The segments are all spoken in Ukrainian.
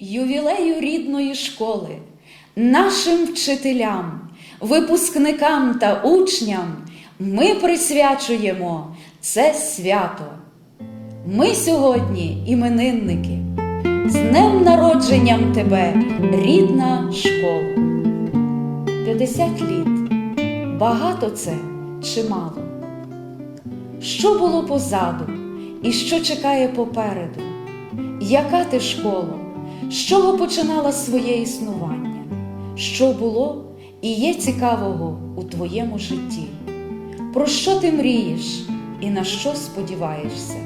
ювілею рідної школи, нашим вчителям, випускникам та учням ми присвячуємо це свято. Ми сьогодні іменинники. З днем народженням тебе, рідна школа. 50 літ. Багато це чи мало? Що було позаду і що чекає попереду? Яка ти школа? З чого починала своє існування? Що було і є цікавого у твоєму житті? Про що ти мрієш і на що сподіваєшся?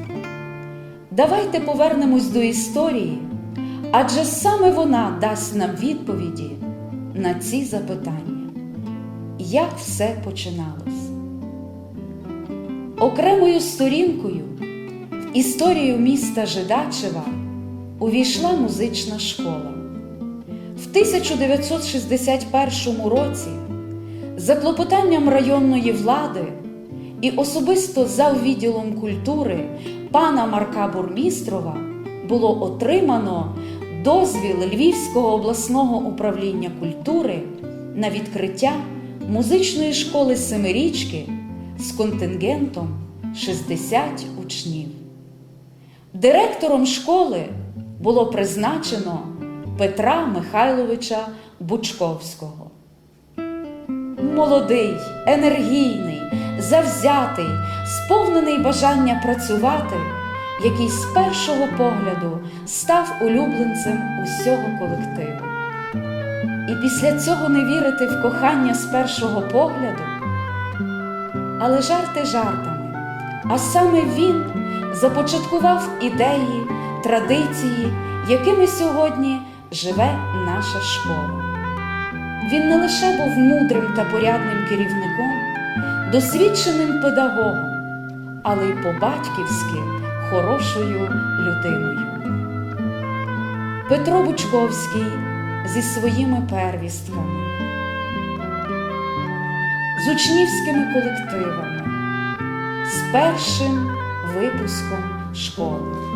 Давайте повернемось до історії, адже саме вона дасть нам відповіді на ці запитання. Як все починалось? Окремою сторінкою в історію міста Жидачева увійшла музична школа. В 1961 році за клопотанням районної влади і особисто за відділом культури пана Марка Бурмістрова було отримано дозвіл Львівського обласного управління культури на відкриття музичної школи Семирічки з контингентом 60 учнів. Директором школи було призначено Петра Михайловича Бучковського. Молодий, енергійний, завзятий, сповнений бажання працювати, який з першого погляду став улюбленцем усього колективу. І після цього не вірити в кохання з першого погляду. Але жарти жартами, а саме він започаткував ідеї, традиції, якими сьогодні живе наша школа. Він не лише був мудрим та порядним керівником, досвідченим педагогом, але й по-батьківськи хорошою людиною. Петро Бучковський зі своїми первістками, з учнівськими колективами, з першим випуском школи.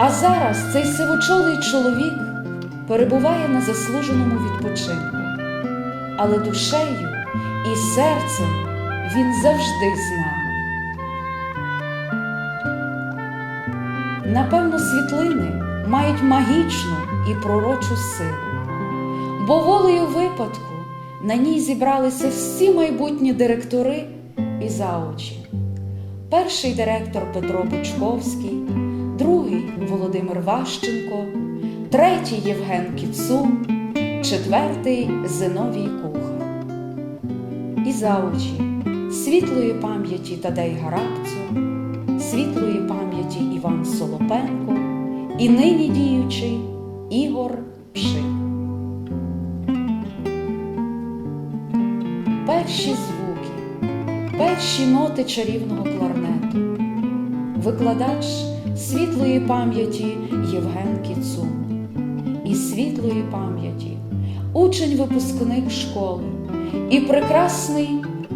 А зараз цей сивочолий чоловік перебуває на заслуженому відпочинку, але душею і серцем він завжди з нами. Напевно, світлини мають магічну і пророчу силу, бо волею випадку на ній зібралися всі майбутні директори і заочі. Перший директор Петро Бучковський, Володимир Ващенко, третій Євген Кіцун, четвертий Зиновій Куха. І заочі світлої пам'яті Тадей Гарабцю, світлої пам'яті Іван Солопенко і нині діючий Ігор Пшик. Перші звуки, перші ноти чарівного кларнету, викладач світлої пам'яті Євген Кіцун і світлої пам'яті учень-випускник школи і прекрасний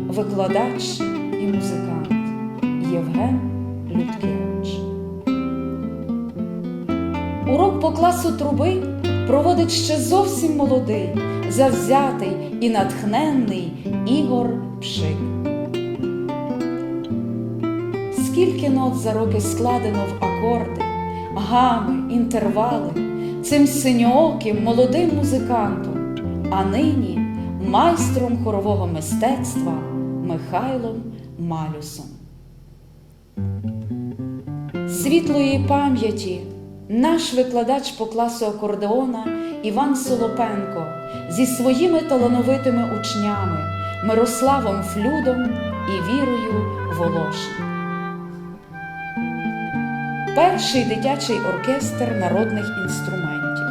викладач і музикант Євген Людкевич. Урок по класу труби проводить ще зовсім молодий, завзятий і натхненний Ігор Пшик. Скільки нот за роки складено в акорди, гами, інтервали цим синьооким молодим музикантом, а нині майстром хорового мистецтва Михайлом Малюсом. Світлої пам'яті наш викладач по класу акордеона Іван Солопенко зі своїми талановитими учнями Мирославом Флюдом і Вірою Волошин. Перший дитячий оркестр народних інструментів.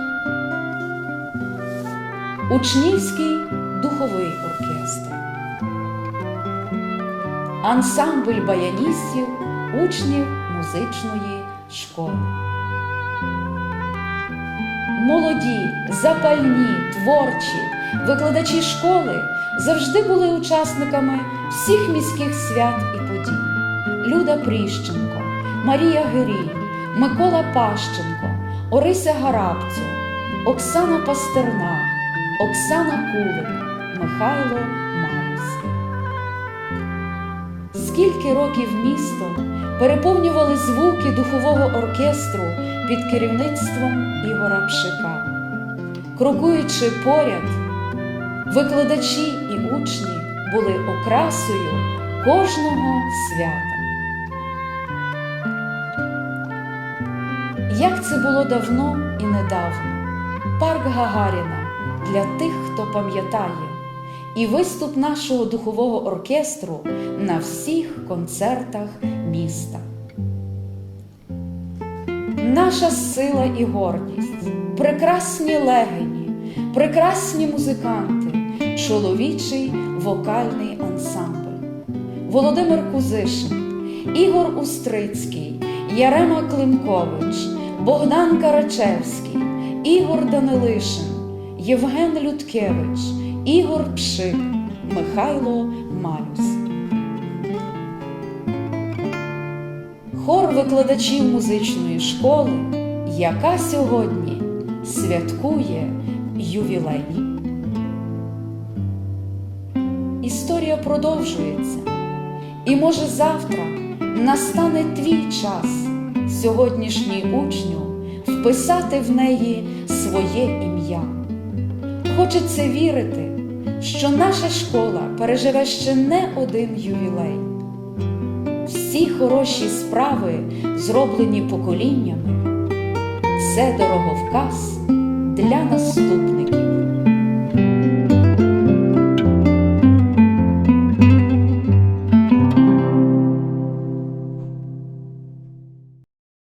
Учнівський духовий оркестр. Ансамбль баяністів учнів музичної школи. Молоді, запальні, творчі викладачі школи завжди були учасниками всіх міських свят і подій. Люда Пріщенко, Марія Гирій, Микола Пащенко, Орися Гарабцю, Оксана Пастернак, Оксана Кулик, Михайло Марус. Скільки років місто переповнювали звуки духового оркестру під керівництвом Ігора Пшика. Крокуючи поряд, викладачі і учні були окрасою кожного свята. Як це було давно і недавно, парк Гагаріна для тих, хто пам'ятає, і виступ нашого духового оркестру на всіх концертах міста. Наша сила і гордість, прекрасні легені, прекрасні музиканти, чоловічий вокальний ансамбль. Володимир Кузишин, Ігор Устрицький, Ярема Климкович, Богдан Карачевський, Ігор Данилишин, Євген Людкевич, Ігор Пшик, Михайло Малюс. Хор викладачів музичної школи, яка сьогодні святкує ювілей. Історія продовжується, і може завтра настане твій час, сьогоднішній учню, вписати в неї своє ім'я. Хочеться вірити, що наша школа переживе ще не один ювілей. Всі хороші справи, зроблені поколіннями, це дороговказ для наступників.